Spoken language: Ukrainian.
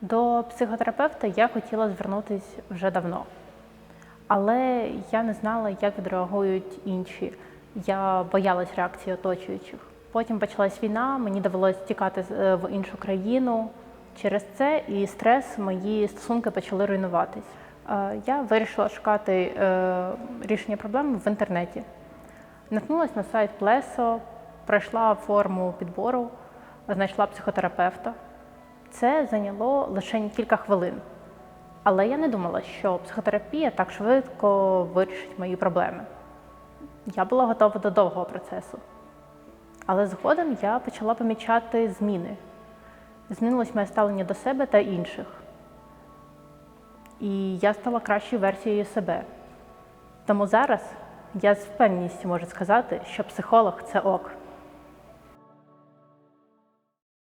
До психотерапевта я хотіла звернутися вже давно, але я не знала, як відреагують інші. Я боялась реакції оточуючих. Потім почалась війна, мені довелося тікати е, в іншу країну. Через це і стрес, мої стосунки почали руйнуватись. Е, Я вирішила шукати е, рішення проблеми в інтернеті. Наткнулася на сайт Плесо, пройшла форму підбору, знайшла психотерапевта. Це зайняло лише кілька хвилин. Але я не думала, що психотерапія так швидко вирішить мої проблеми. Я була готова до довгого процесу. Але згодом я почала помічати зміни. Змінилось моє ставлення до себе та інших. І я стала кращою версією себе. Тому зараз я з впевненістю можу сказати, що психолог це ок.